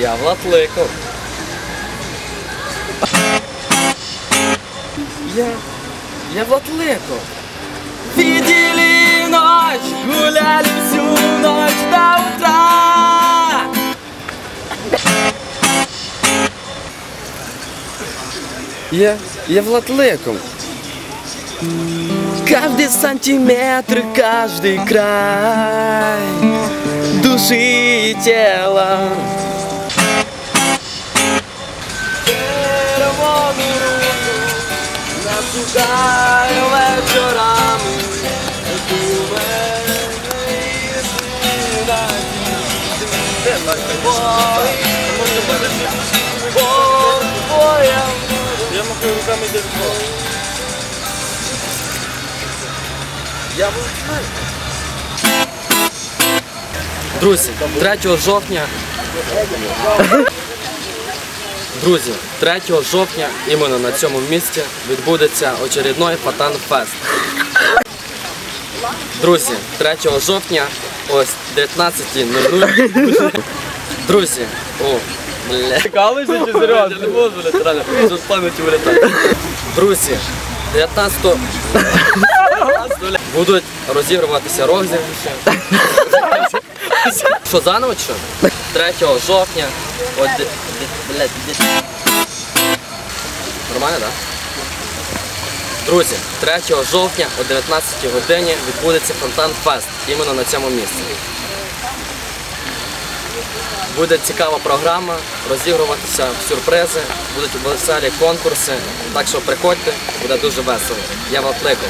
Влад Ликов. Я. Я Влад Ликов. Видели ночь, гуляли всю ночь до утра. Я, я Влад Ликов. Каждый сантиметр, каждый край души и тела. Насухаю вечорами. У мене твоя Я махаю руками дерьмо. Я знаю. Друзі, 3 жовтня. Друзі, 3 жовтня іменно на цьому місці відбудеться очередной Фатан Фест. Друзі, 3 жовтня ось 19.00. Друзі, о, бля. Цікавишся чи серйозно? Я не можу вилітати, з пам'яті вилітати. Друзі, 19 будуть розігруватися розіграші. Що заново чи що? 3 жовтня. От, блядь, Нормально, так? Друзі, 3 жовтня о 19 годині відбудеться Фонтан Фест іменно на цьому місці. Буде цікава програма, розігруватися сюрпризи, будуть веселі конкурси. Так що приходьте, буде дуже весело. Я вам кликав.